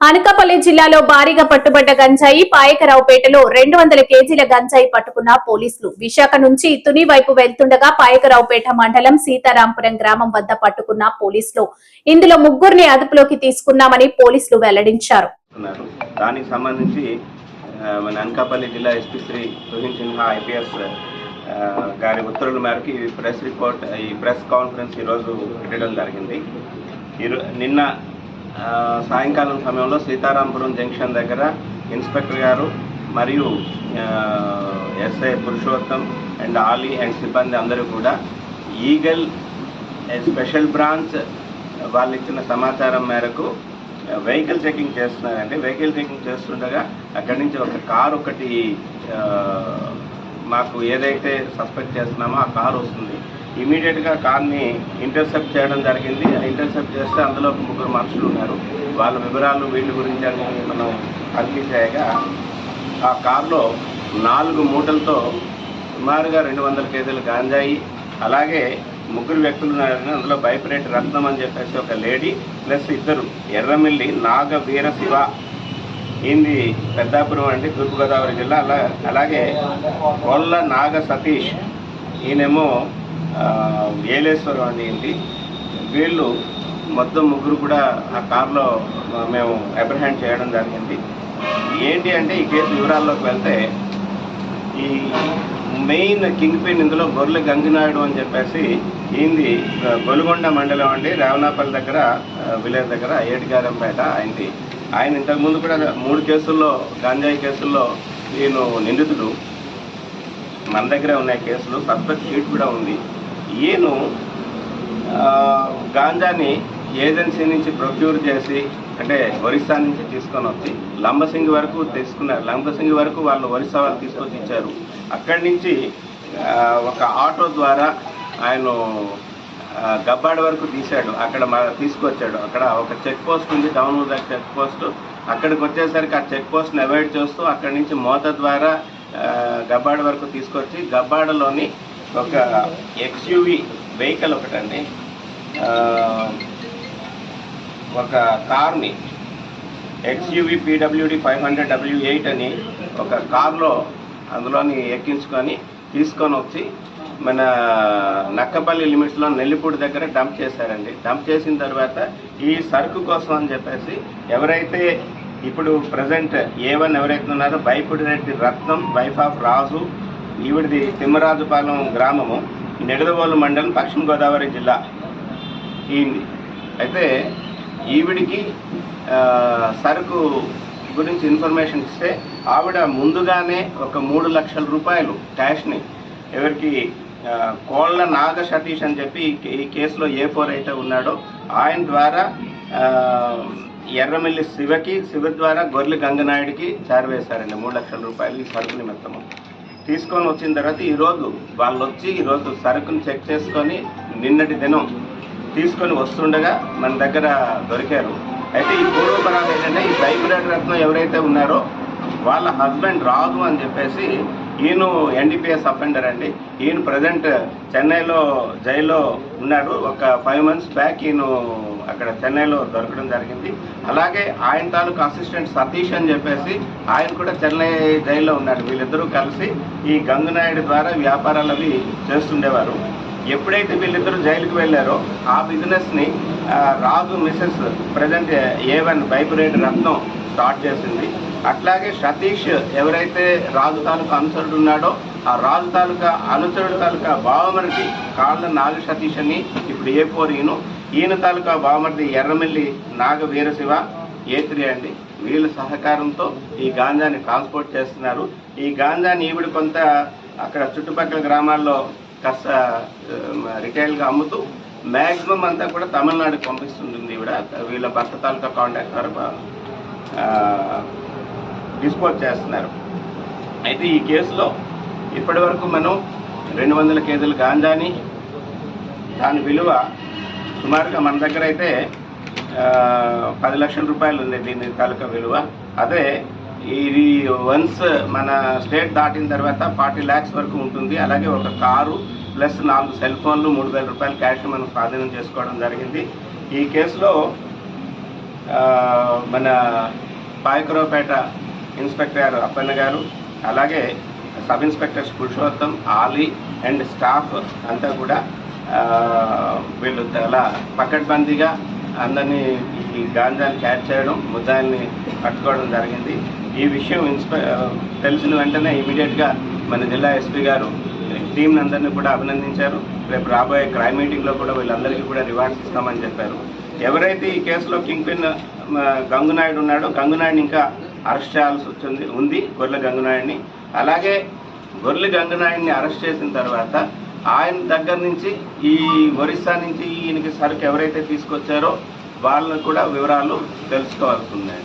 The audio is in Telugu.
అనకాపల్లి జిల్లాలో భారీగా పట్టుబడ్డ గంజాయి పాయకరావుపేటలో రెండు వందల కేజీల గంజాయి పట్టుకున్న పోలీసులు. విశాఖ నుంచి తుని వైపు వెళ్తుండగా పాయకరావుపేట మండలం సీతారాంపురం గ్రామం వద్ద పట్టుకున్న పోలీసులు. ఇందులో ముగ్గురిని అదుపులోకి తీసుకున్నామని పోలీసులు వెల్లడించారు. దానికి సంబంధించి మన అనకాపల్లి జిల్లా ఎస్పీ శ్రీ తుహిన్ సిన్హా ఐపీఎస్ గారి ఉత్తర్వుల మేరకు ఈ ప్రెస్ రిపోర్ట్ ఈ ప్రెస్ కాన్ఫరెన్స్ ఈరోజు పెట్టడం జరిగింది. నిన్న సాయంకాలం సమయంలో సీతారాంపురం జంక్షన్ దగ్గర ఇన్స్పెక్టర్ గారు మరియు SI Purushottam and Ali and సిబ్బంది అందరూ కూడా ఈగల్ స్పెషల్ బ్రాంచ్ వాళ్ళు ఇచ్చిన సమాచారం మేరకు వెహికల్ చెకింగ్ చేస్తున్నారండి. వెహికల్ చెకింగ్ చేస్తుండగా అక్కడి నుంచి ఒక కారు ఒకటి మాకు ఏదైతే సస్పెక్ట్ చేస్తున్నామో ఆ కారు వస్తుంది. ఇమీడియట్గా కార్ని ఇంటర్సెప్ట్ చేయడం జరిగింది. ఇంటర్సెప్ట్ చేస్తే అందులో ఒక ముగ్గురు మనుషులు ఉన్నారు. వాళ్ళ వివరాలు వీళ్ళ గురించి అని మనం తనిఖీ చేయగా ఆ కార్లో నాలుగు మూటలతో సుమారుగా రెండు వందల కేజీలు గాంజాయి అలాగే ముగ్గురు వ్యక్తులు ఉన్నారని అందులో బైపరేట్ రత్నం అని చెప్పేసి ఒక లేడీ ప్లస్ ఇద్దరు ఎర్రమిల్లి నాగ వీర శివ. ఈయనది పెద్దాపురం అండి తూర్పుగోదావరి జిల్లా. అలా అలాగే కొల్ల నాగ సతీష్. ఈయనేమో ఏలేశ్వరం అండి ఏంటి వీళ్ళు మొత్తం ముగ్గురు కూడా ఆ కార్లో మేము అప్రహెండ్ చేయడం జరిగింది. ఏంటి అంటే ఈ కేసు వివరాల్లోకి వెళ్తే ఈ మెయిన్ కింగ్ పిన్ ఇందులో గొర్రెల గంగినాయుడు అని చెప్పేసి ఈయనది గొలుగొండ మండలం అండి. రావణాపల్లి దగ్గర విలేజ్ దగ్గర ఏటిగారంపేట ఆయనది. ఆయన ఇంతకుముందు కూడా మూడు కేసుల్లో గాంజాయి కేసుల్లో ఈయన నిందితుడు. మన దగ్గర ఉన్నాయి కేసులు. సస్పెక్ట్ షీట్ కూడా ఉంది. ఈయన గాంజాని ఏజెన్సీ నుంచి ప్రొక్యూర్ చేసి అంటే ఒరిస్సా నుంచి తీసుకొని వచ్చి లంబసింగి వరకు తీసుకున్నారు. లంబసింగి వరకు వాళ్ళు ఒరిస్సా వాళ్ళు తీసుకొచ్చి ఇచ్చారు. అక్కడి నుంచి ఒక ఆటో ద్వారా ఆయన గబ్బాడ వరకు తీశాడు. అక్కడ మా తీసుకొచ్చాడు. అక్కడ ఒక చెక్ పోస్ట్ ఉంది డౌన్ దగ్గర చెక్ పోస్ట్. అక్కడికి వచ్చేసరికి ఆ చెక్ పోస్ట్ని అవాయిడ్ చేస్తూ అక్కడి నుంచి మోత ద్వారా గబ్బాడ వరకు తీసుకొచ్చి గబ్బాడలోని ఒక ఎక్స్యూవి వెహికల్ ఒకటండి. ఒక కార్ని XUV P W D five hundred W eight అని ఒక కార్లో అందులోని ఎక్కించుకొని తీసుకొని వచ్చి మన నక్కపల్లి లిమిట్స్లో నెల్లిపూడి దగ్గర డంప్ చేశారండి. డంప్ చేసిన తర్వాత ఈ సరుకు కోసం అని చెప్పేసి ఎవరైతే ఇప్పుడు ప్రజెంట్ ఏ వన్ ఎవరైతే ఉన్నారో బైపుడి రెడ్డి రత్నం వైఫ్ ఆఫ్ రాజు ఈవిడిది తిమ్మరాజుపాలెం గ్రామము నిడదవోలు మండలం పశ్చిమ గోదావరి జిల్లా. ఈ అయితే ఈవిడికి సరుకు గురించి ఇన్ఫర్మేషన్ ఇస్తే ఆవిడ ముందుగానే ఒక మూడు లక్షల రూపాయలు క్యాష్ని ఎవరికి కోళ్ళ నాగ సతీష్ అని చెప్పి ఈ కేసులో ఏ ఫోర్ అయితే ఉన్నాడో ఆయన ద్వారా ఎర్రమిల్లి శివకి శివ ద్వారా గొర్రెలు గంగనాయుడికి చేరవేశారండి. మూడు లక్షల రూపాయలు ఈ సరుకు నిమిత్తము. తీసుకొని వచ్చిన తర్వాత ఈరోజు వాళ్ళు వచ్చి ఈరోజు సరుకుని చెక్ చేసుకొని నిన్నటి దినం తీసుకొని వస్తుండగా మన దగ్గర దొరికారు. అయితే ఈ పూర్వపరాలు ఏంటంటే ఈ బైబిరేట్ రత్నం ఎవరైతే ఉన్నారో వాళ్ళ హస్బెండ్ రాదు అని చెప్పేసి ఈయన ఎన్డీపీఎస్ అఫెండర్ అండి. ఈయన ప్రజెంట్ చెన్నైలో జైల్లో ఉన్నాడు. ఒక ఫైవ్ మంత్స్ బ్యాక్ ఈయన అక్కడ చెన్నైలో దొరకడం జరిగింది. అలాగే ఆయన తాలూకు అసిస్టెంట్ సతీష్ అని చెప్పేసి ఆయన కూడా చెన్నై జైల్లో ఉన్నాడు వీళ్ళిద్దరూ కలిసి ఈ గంగునాయుడు ద్వారా వ్యాపారాలు అవి చేస్తుండేవారు. ఎప్పుడైతే వీళ్ళిద్దరూ జైలుకి వెళ్ళారో ఆ బిజినెస్ని Raju Mrs present A one Ratnam start చేసింది. అట్లాగే సతీష్ ఎవరైతే రాజు తాలూకా అనుచరుడు ఉన్నాడో ఆ రాజు తాలూకా అనుచరుడు తాలూకా బావమరిది కాళ్ళ నాగ సతీష్ అని ఇప్పుడు ఏ ఫోర్ ఈయన తాలూకా బామర్ది ఎర్రమల్లి నాగ వీరశివ ఏ త్రీ అండి. వీళ్ళ సహకారంతో ఈ గాంజాని ట్రాన్స్పోర్ట్ చేస్తున్నారు. ఈ గాంజాని ఈవిడ కొంత అక్కడ చుట్టుపక్కల గ్రామాల్లో కాస్త రిటైల్గా అమ్ముతూ మ్యాక్సిమం అంతా కూడా తమిళనాడుకి పంపిస్తుంటుంది ఈవిడ. వీళ్ళ భర్త తాలూకా కాంటాక్ట్ వరకు డిస్పోజ్ చేస్తున్నారు. అయితే ఈ కేసులో ఇప్పటి వరకు మనం రెండు వందల కేజీల గాంజాని దాని విలువ సుమారుగా మన దగ్గర అయితే పది లక్షల రూపాయలు ఉంది దీని తాలూకా విలువ. అదే ఇది వన్స్ మన స్టేట్ దాటిన తర్వాత ఫార్టీ ల్యాక్స్ వరకు ఉంటుంది. అలాగే ఒక కారు ప్లస్ నాలుగు సెల్ ఫోన్లు మూడు వేల రూపాయలు క్యాష్ మనం స్వాధీనం చేసుకోవడం జరిగింది. ఈ కేసులో మన పాయకరావుపేట ఇన్స్పెక్టర్ గారు అప్పన్న గారు అలాగే sub inspectors Purushottam Ali and staff అంతా కూడా వీళ్ళు చాలా పకడ్బందీగా అందరినీ ఈ గాంజాని క్యాచ్ చేయడం ముద్దాయిల్ని పట్టుకోవడం జరిగింది. ఈ విషయం ఇన్స్పై తెలిసిన వెంటనే ఇమీడియట్గా మన జిల్లా ఎస్పీ గారు టీంని అందరినీ కూడా అభినందించారు. రేపు రాబోయే క్రైమ్ మీటింగ్లో కూడా వీళ్ళందరికీ కూడా రివార్డ్స్ ఇస్తామని చెప్పారు. ఎవరైతే ఈ కేసులో కింగ్ పిన్ గంగునాయుడు ఉన్నాడో గంగునాయుడిని ఇంకా అరెస్ట్ చేయాల్సి వచ్చింది ఉంది గొర్రెల గంగునాయుడిని. అలాగే గొర్రెల గంగునాయుడిని అరెస్ట్ చేసిన తర్వాత ఆయన దగ్గర నుంచి ఈ ఒరిస్సా నుంచి ఈయనకి సరుకు ఎవరైతే తీసుకొచ్చారో వాళ్ళని కూడా వివరాలు తెలుసుకోవాల్సి ఉంది